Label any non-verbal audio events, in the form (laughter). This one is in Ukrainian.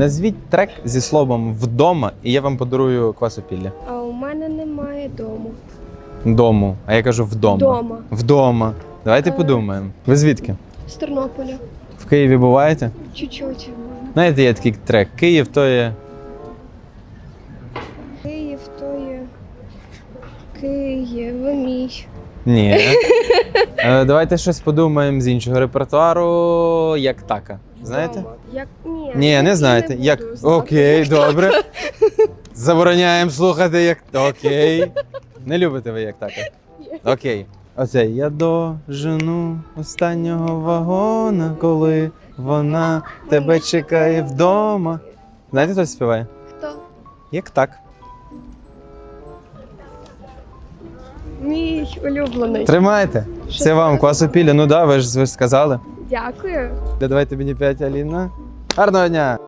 Назвіть трек зі словом вдома, і я вам подарую квасопілля. А у мене немає дому. Дому. А я кажу вдома. Дома. Вдома. Давайте Е. подумаємо. Ви звідки? З Тернополя. В Києві буваєте? Чуть-чуть. Знаєте, є такий трек. Київ то є. Київ то є. Київ мій. Ні. (laughs) Е, Давайте щось подумаємо з іншого репертуару. Як така. Знаєте? Як ні. Ні, не знаєте. Як окей, добре. (laughs) Забороняємо слухати, як окей. Не любите ви як така. Окей. Оце я дожену останнього вагона, коли вона тебе чекає вдома. Знаєте, хто співає? Хто? Як так. Мій улюблений. Тримайте. Це вам квасопілля. Ну да, ви ж ви ж сказали. Дякую. Давайте мені п'ять, Аліна. Гарного дня!